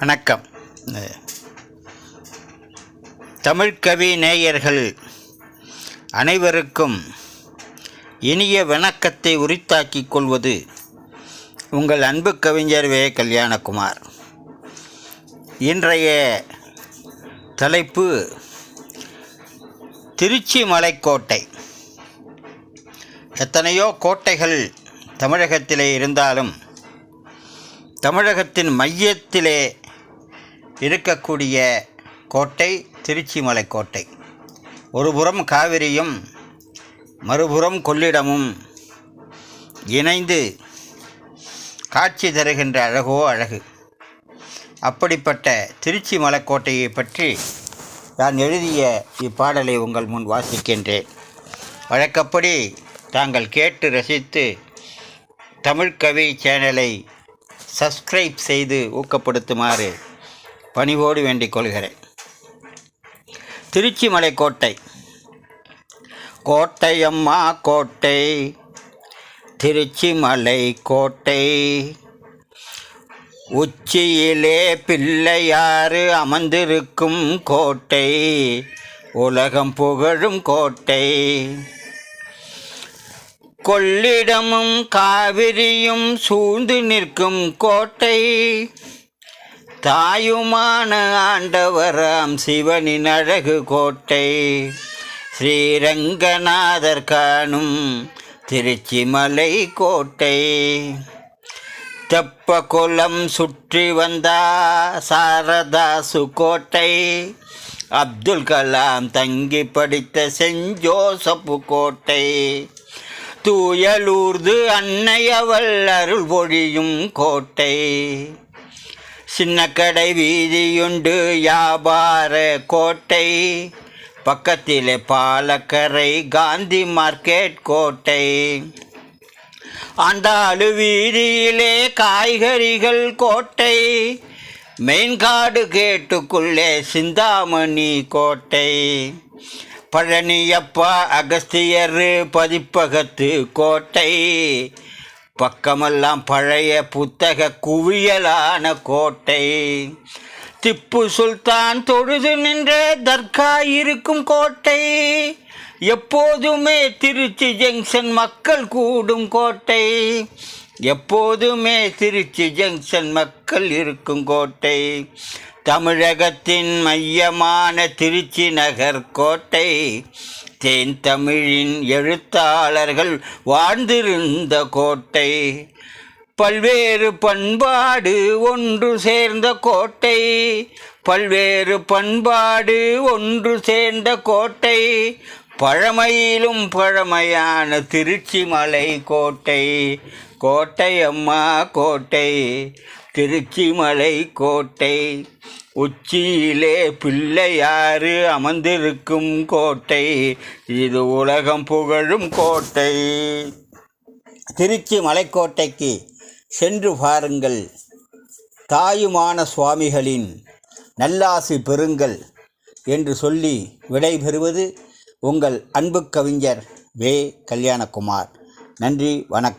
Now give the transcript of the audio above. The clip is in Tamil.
வணக்கம். தமிழ்கவி நேயர்கள் அனைவருக்கும் இனிய வணக்கத்தை உரித்தாக்கிக் கொள்வது உங்கள் அன்பு கவிஞர் வே கல்யாணகுமார் இன்றைய தலைப்பு திருச்சி மலைக்கோட்டை. எத்தனையோ கோட்டைகள் தமிழகத்திலே இருந்தாலும் தமிழகத்தின் மையத்திலே இருக்கக்கூடிய கோட்டை திருச்சி மலைக்கோட்டை ஒருபுறம் காவிரியும் மறுபுறம் கொள்ளிடமும் இணைந்து காட்சி தருகின்ற அழகோ அழகு. அப்படிப்பட்ட திருச்சி மலைக்கோட்டையை பற்றி நான் எழுதிய இப்பாடலை உங்கள் முன் வாசிக்கின்றேன். வழக்கப்படி தாங்கள் கேட்டு ரசித்து தமிழ்கவி சேனலை சப்ஸ்கிரைப் செய்து ஊக்கப்படுத்துமாறு பணிவோடு வேண்டிக் கொள்கிறேன். திருச்சி மலைக்கோட்டை கோட்டையம்மா கோட்டை. திருச்சி மலை கோட்டை. உச்சியிலே பிள்ளையாறு அமர்ந்திருக்கும் கோட்டை. உலகம் புகழும் கோட்டை. கொள்ளிடமும் காவிரியும் சூழ்ந்து நிற்கும் கோட்டை. தாயுமான ஆண்டவராம் சிவனின் அழகு கோட்டை. ஸ்ரீரங்கநாதர் காணும் திருச்சி மலை கோட்டை. தெப்ப குலம் சுற்றி வந்தா சாரதாசு கோட்டை. அப்துல் கலாம் தங்கி படித்த செஞ்சோசப்பு கோட்டை. தூயலூர்து அன்னையவள் அருள் பொழியும் கோட்டை. சின்ன கடை வீதியுண்டு வியாபார கோட்டை. பக்கத்திலே பாலக்கரை காந்தி மார்க்கெட் கோட்டை. ஆண்டாளு வீதியிலே காய்கறிகள் கோட்டை. மெயின்காடு கேட்டுக்குள்ளே சிந்தாமணி கோட்டை. பழனியப்பா அகஸ்தியர் பதிப்பகத்து கோட்டை. பக்கமெல்லாம் பழைய புத்தக குவியலான கோட்டை. திப்பு சுல்தான் தொழுது நின்ற தர்கா இருக்கும் கோட்டை. எப்போதுமே திருச்சி ஜங்ஷன் மக்கள் கூடும் கோட்டை. எப்போதுமே திருச்சி ஜங்ஷன் மக்கள் இருக்கும் கோட்டை. தமிழகத்தின் மையமான திருச்சி நகர் கோட்டை. தேன் தமிழின் எழுத்தாளர்கள் வாழ்ந்திருந்த கோட்டை. பல்வேறு பண்பாடு ஒன்று சேர்ந்த கோட்டை. பல்வேறு பண்பாடு ஒன்று சேர்ந்த கோட்டை. பழமையிலும் பழமையான திருச்சி மலை கோட்டை. கோட்டை அம்மா கோட்டை திருச்சி மலை கோட்டை. உச்சியிலே பிள்ளையாறு அமர்ந்திருக்கும் கோட்டை இது உலகம் புகழும் கோட்டை. திருச்சி மலைக்கோட்டைக்கு சென்று பாருங்கள். தாயுமான சுவாமிகளின் நல்லாசி பெறுங்கள் என்று சொல்லி விடைபெறுவது உங்கள் அன்பு கவிஞர் வே. கல்யாணகுமார். நன்றி வணக்கம்.